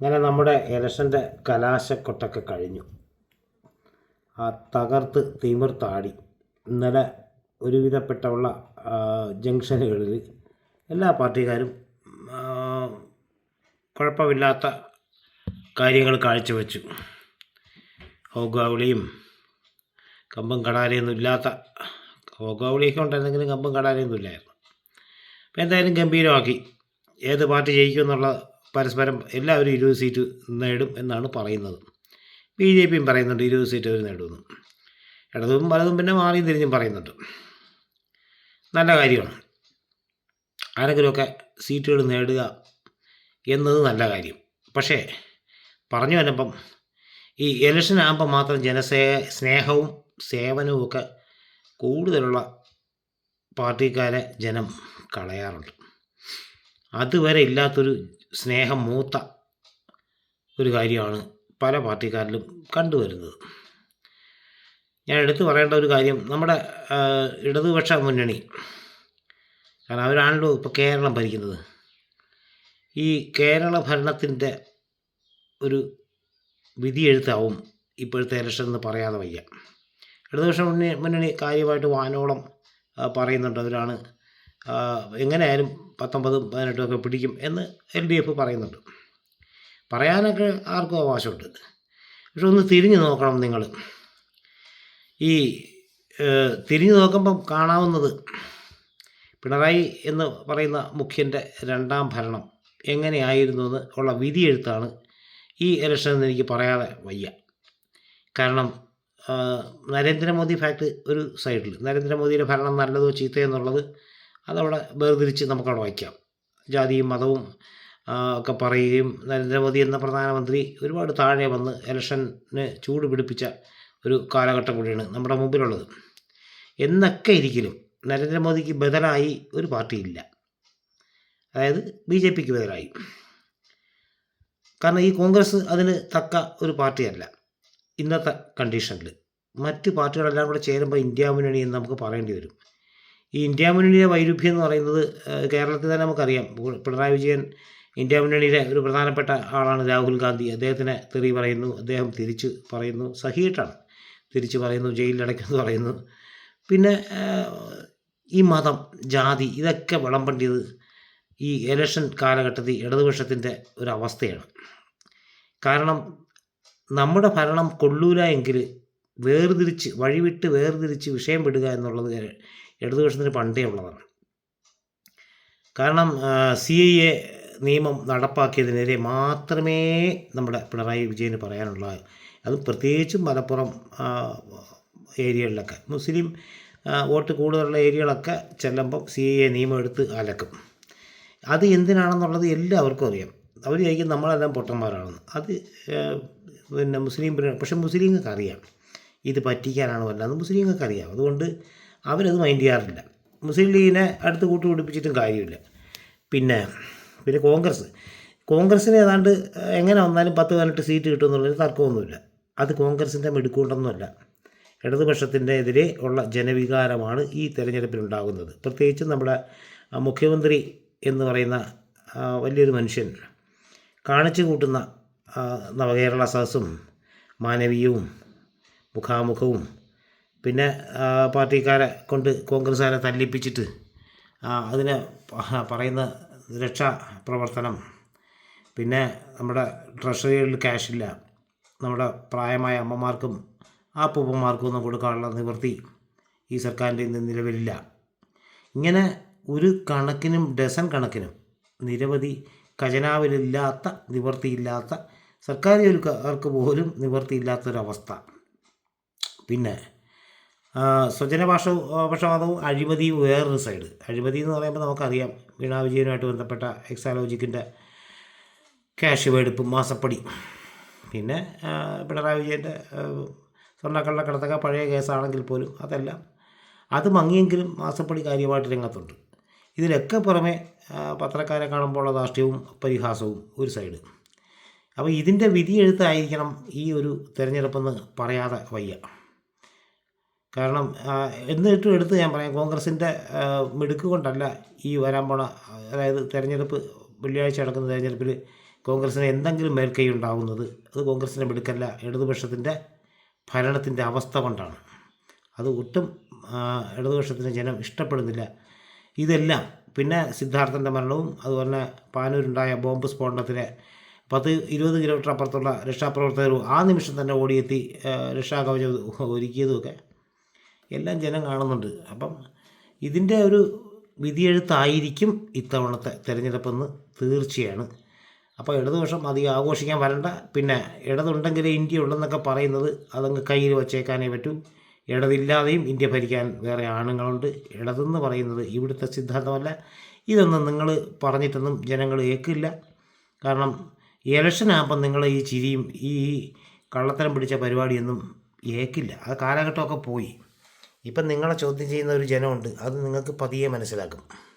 അങ്ങനെ നമ്മുടെ ഇലക്ഷന്റെ കലാശക്കൊട്ടൊക്കെ കഴിഞ്ഞു. ആ തകർത്ത് തിമിർത്താടി ഇന്നലെ ഒരുവിധപ്പെട്ടുള്ള ജംഗ്ഷനുകളിൽ എല്ലാ പാർട്ടിക്കാരും കുഴപ്പമില്ലാത്ത കാര്യങ്ങൾ കാഴ്ചവെച്ചു. ഹോഗാവിളിയും കമ്പും കടാരയൊന്നും ഇല്ലാത്ത ഹോഗാവിളിയൊക്കെ ഉണ്ടായിരുന്നെങ്കിലും കമ്പും കടാരയൊന്നും ഇല്ലായിരുന്നു. അപ്പോൾ എന്തായാലും ഗംഭീരമാക്കി. ഏത് പാർട്ടി ജയിക്കും എന്നുള്ള പരസ്പരം എല്ലാവരും ഇരുപത് സീറ്റ് നേടും എന്നാണ് പറയുന്നത്. ബി ജെ പിയും പറയുന്നുണ്ട് ഇരുപത് സീറ്റ് അവർ നേടുമെന്ന്. ഇടതും വലതും പിന്നെ മാറിയും തിരിഞ്ഞും പറയുന്നുണ്ട്. നല്ല കാര്യമാണ്. ആരെങ്കിലുമൊക്കെ സീറ്റുകൾ നേടുക എന്നത് നല്ല കാര്യം. പക്ഷേ പറഞ്ഞു വരുമ്പം ഈ ഇലക്ഷൻ ആകുമ്പോൾ മാത്രം ജനസേ സ്നേഹവും സേവനവും ഒക്കെ കൂടുതലുള്ള പാർട്ടിക്കാരെ ജനം കളയാറുണ്ട്. അതുവരെ ഇല്ലാത്തൊരു സ്നേഹം മൂത്ത ഒരു കാര്യമാണ് പല പാർട്ടിക്കാരിലും കണ്ടുവരുന്നത്. ഞാൻ എടുത്തു പറയേണ്ട ഒരു കാര്യം നമ്മുടെ ഇടതുപക്ഷ മുന്നണി കാരണം അവരാണല്ലോ ഇപ്പോൾ കേരളം ഭരിക്കുന്നത്. ഈ കേരള ഭരണത്തിന്റെ ഒരു വിധിയെഴുത്താവും ഇപ്പോഴത്തെ ഇലക്ഷൻ എന്ന് പറയാതെ വയ്യ. ഇടതുപക്ഷ മുന്നണി മുന്നണി കാര്യമായിട്ട് വാനോളം പറയുന്നുണ്ട്. അവരാണ് എങ്ങനെയായാലും പത്തൊമ്പതും പതിനെട്ടും ഒക്കെ പിടിക്കും എന്ന് എൽ ഡി എഫ് പറയുന്നുണ്ട്. പറയാനൊക്കെ ആർക്കും അവകാശമുണ്ട്. പക്ഷെ ഒന്ന് തിരിഞ്ഞു നോക്കണം നിങ്ങൾ. ഈ തിരിഞ്ഞു നോക്കുമ്പം കാണാവുന്നത് പിണറായി എന്ന് പറയുന്ന മുഖ്യന്റെ രണ്ടാം ഭരണം എങ്ങനെയായിരുന്നു എന്ന് ഉള്ള വിധിയെഴുത്താണ് ഈ ഇലക്ഷൻ എന്ന് എനിക്ക് പറയാതെ വയ്യ. കാരണം നരേന്ദ്രമോദി ഫാക്ട് ഒരു സൈഡിൽ. നരേന്ദ്രമോദിയുടെ ഭരണം നല്ലതോ ചീത്തയോ എന്നുള്ളത് അതവിടെ വേർതിരിച്ച് നമുക്കവിടെ വയ്ക്കാം. ജാതിയും മതവും ഒക്കെ പറയുകയും നരേന്ദ്രമോദി എന്ന പ്രധാനമന്ത്രി ഒരുപാട് താഴെ വന്ന് ഇലക്ഷന് ചൂട് പിടിപ്പിച്ച ഒരു കാലഘട്ടം കൂടിയാണ് നമ്മുടെ മുമ്പിലുള്ളത്. എന്നൊക്കെ ഇരിക്കലും നരേന്ദ്രമോദിക്ക് ബദലായി ഒരു പാർട്ടിയില്ല. അതായത് ബി ജെ പിക്ക് ബദലായി. കാരണം ഈ കോൺഗ്രസ് അതിന് തക്ക ഒരു പാർട്ടിയല്ല. ഇന്നത്തെ കണ്ടീഷനിൽ മറ്റ് പാർട്ടികളെല്ലാം കൂടെ ചേരുമ്പോൾ ഇന്ത്യ മുന്നണി എന്ന് നമുക്ക് പറയേണ്ടി വരും. ഈ ഇന്ത്യ മുന്നണിയുടെ വൈരുദ്ധ്യം എന്ന് പറയുന്നത് കേരളത്തിൽ തന്നെ നമുക്കറിയാം. പിണറായി വിജയൻ ഇന്ത്യ മുന്നണിയിലെ ഒരു പ്രധാനപ്പെട്ട ആളാണ് രാഹുൽ ഗാന്ധി. അദ്ദേഹത്തിനെ തെറി പറയുന്നു അദ്ദേഹം തിരിച്ച് പറയുന്നു സഹിയിട്ടാണ്. തിരിച്ച് പറയുന്നു ജയിലിലടയ്ക്കുന്നു പറയുന്നു. പിന്നെ ഈ മതം ജാതി ഇതൊക്കെ വിളമ്പണ്ടിയത് ഈ ഇലക്ഷൻ കാലഘട്ടത്തിൽ ഇടതുപക്ഷത്തിന്റെ ഒരു അവസ്ഥയാണ്. കാരണം നമ്മുടെ ഭരണം കൊള്ളൂല എങ്കിൽ വേർതിരിച്ച് വഴിവിട്ട് വേർതിരിച്ച് വിഷയം വിടുക എന്നുള്ളത് ഇടതുപക്ഷത്തിന് പണ്ടേ ഉള്ളതാണ്. കാരണം സി ഐ എ നിയമം നടപ്പാക്കിയതിനെതിരെ മാത്രമേ നമ്മുടെ പിണറായി വിജയന് പറയാനുള്ള അത് പ്രത്യേകിച്ചും മലപ്പുറം ഏരിയകളിലൊക്കെ. മുസ്ലിം വോട്ട് കൂടുതലുള്ള ഏരിയകളൊക്കെ ചെല്ലുമ്പം സി എ നിയമം എടുത്ത് അലക്കും. അത് എന്തിനാണെന്നുള്ളത് എല്ലാവർക്കും അറിയാം. അവർ ചോദിക്കും നമ്മളെല്ലാം പൊട്ടന്മാരാണെന്ന്. അത് പിന്നെ മുസ്ലിം പക്ഷെ മുസ്ലിങ്ങൾക്ക് അറിയാം. ഇത് പറ്റിക്കാനാണ് വല്ലത് മുസ്ലിങ്ങൾക്ക് അറിയാം. അതുകൊണ്ട് അവരത് മൈൻഡ് ചെയ്യാറില്ല. മുസ്ലിം ലീഗിനെ അടുത്ത് കൂട്ടി പിടിപ്പിച്ചിട്ടും കാര്യമില്ല. പിന്നെ പിന്നെ കോൺഗ്രസ്. കോൺഗ്രസ്സിന് ഏതാണ്ട് എങ്ങനെ വന്നാലും പത്ത് പതിനെട്ട് സീറ്റ് കിട്ടുമെന്നുള്ളൊരു തർക്കമൊന്നുമില്ല. അത് കോൺഗ്രസിന്റെ മിടുക്കൊണ്ടൊന്നുമല്ല ഇടതുപക്ഷത്തിന്റെ എതിരെ ഉള്ള ജനവികാരമാണ് ഈ തെരഞ്ഞെടുപ്പിൽ ഉണ്ടാകുന്നത് പ്രത്യേകിച്ചും നമ്മുടെ മുഖ്യമന്ത്രി എന്ന് പറയുന്ന വലിയൊരു മനുഷ്യൻ. കാണിച്ചു കൂട്ടുന്ന നവകേരള സദസ്സും മാനവീയവും മുഖാമുഖവും പിന്നെ പാർട്ടിക്കാരെ കൊണ്ട് കോൺഗ്രസ്സുകാരെ തല്ലിപ്പിച്ചിട്ട് അതിന് പറയുന്ന രക്ഷാ പ്രവർത്തനം. പിന്നെ നമ്മുടെ ട്രഷറികളിൽ ക്യാഷില്ല നമ്മുടെ പ്രായമായ അമ്മമാർക്കും ആപ്പൂപ്പന്മാർക്കും ഒന്നും കൊടുക്കാനുള്ള നിവൃത്തി ഈ സർക്കാരിന്റെ ഇന്ന് നിലവിലില്ല. ഇങ്ങനെ ഒരു കണക്കിനും ഡസൻ കണക്കിനും നിരവധി ഖജനാവിലില്ലാത്ത നിവൃത്തിയില്ലാത്ത സർക്കാർ ജോലിക്കാർക്ക് പോലും നിവൃത്തിയില്ലാത്തൊരവസ്ഥ. പിന്നെ ആ, സ്വജനഭാഷ പക്ഷപാതവും അഴിമതിയും വേറൊരു സൈഡ് അഴിമതി എന്ന് പറയുമ്പോൾ നമുക്കറിയാം വീണാ വിജയനുമായിട്ട് ബന്ധപ്പെട്ട എക്സാലോജിക്കിന്റെ ക്യാഷ് മേടിപ്പും മാസപ്പടി. പിന്നെ പിണറായി വിജയന്റെ സ്വർണക്കള്ളക്കടത്തൊക്കെ പഴയ കേസാണെങ്കിൽ പോലും അതെല്ലാം അത് മങ്ങിയെങ്കിലും മാസപ്പടി കാര്യമായിട്ട് രംഗത്തുണ്ട്. ഇതിലൊക്കെ പുറമെ പത്രക്കാരെ കാണുമ്പോഴുള്ള ധാർഷ്ട്യവും പരിഹാസവും ഒരു സൈഡ് അപ്പോൾ ഇതിന്റെ വിധി എഴുത്തായിരിക്കണം ഈ ഒരു തിരഞ്ഞെടുപ്പെന്ന് പറയാതെ വയ്യ. കാരണം എന്നിട്ടും എടുത്ത് ഞാൻ പറയാം കോൺഗ്രസിന്റെ മിടുക്ക് കൊണ്ടല്ല ഈ വരാൻ പോണ അതായത് തെരഞ്ഞെടുപ്പ് വെള്ളിയാഴ്ച നടക്കുന്ന തെരഞ്ഞെടുപ്പിൽ കോൺഗ്രസിന് എന്തെങ്കിലും മേൽക്കൈ ഉണ്ടാകുന്നത് അത് കോൺഗ്രസിന്റെ മിടുക്കല്ല ഇടതുപക്ഷത്തിന്റെ ഭരണത്തിന്റെ അവസ്ഥ കൊണ്ടാണ്. അത് ഒട്ടും ഇടതുപക്ഷത്തിന് ജനം ഇഷ്ടപ്പെടുന്നില്ല. ഇതെല്ലാം പിന്നെ സിദ്ധാർത്ഥന്റെ മരണവും അതുപോലെ തന്നെ പാനൂരുണ്ടായ ബോംബ് സ്ഫോടനത്തിലെ പത്ത് ഇരുപത് കിലോമീറ്റർ അപ്പുറത്തുള്ള രക്ഷാപ്രവർത്തകരും ആ നിമിഷം തന്നെ ഓടിയെത്തി രക്ഷാ രക്ഷാകവചം ഒരുക്കിയതുമൊക്കെ. എല്ലാം ജനം കാണുന്നുണ്ട്. അപ്പം ഇതിന്റെ ഒരു വിധിയെഴുത്തായിരിക്കും ഇത്തവണത്തെ തിരഞ്ഞെടുപ്പെന്ന് തീർച്ചയാണ്. അപ്പോൾ ഇടതുപക്ഷം അധികം ആഘോഷിക്കാൻ വരണ്ട. പിന്നെ ഇടതുണ്ടെങ്കിലേ ഇന്ത്യ ഉണ്ടെന്നൊക്കെ പറയുന്നത് അതങ്ങ് കയ്യിൽ വച്ചേക്കാനേ പറ്റൂ. ഇടതില്ലാതെയും ഇന്ത്യ ഭരിക്കാൻ വേറെ ആണുങ്ങളുണ്ട്. ഇടതെന്ന് പറയുന്നത് ഇവിടുത്തെ സിദ്ധാന്തമല്ല. ഇതൊന്നും നിങ്ങൾ പറഞ്ഞിട്ടൊന്നും ജനങ്ങൾ ഏക്കില്ല. കാരണം ഇലക്ഷൻ ആകുമ്പം നിങ്ങൾ ഈ ചിരിയും ഈ കള്ളത്തരം പിടിച്ച പരിപാടിയൊന്നും ഏക്കില്ല. ആ കാലഘട്ടമൊക്കെ പോയി. ഇപ്പം നിങ്ങളെ ചോദ്യം ചെയ്യുന്ന ഒരു ജനമുണ്ട്. അത് നിങ്ങൾക്ക് പതിയെ മനസ്സിലാക്കും.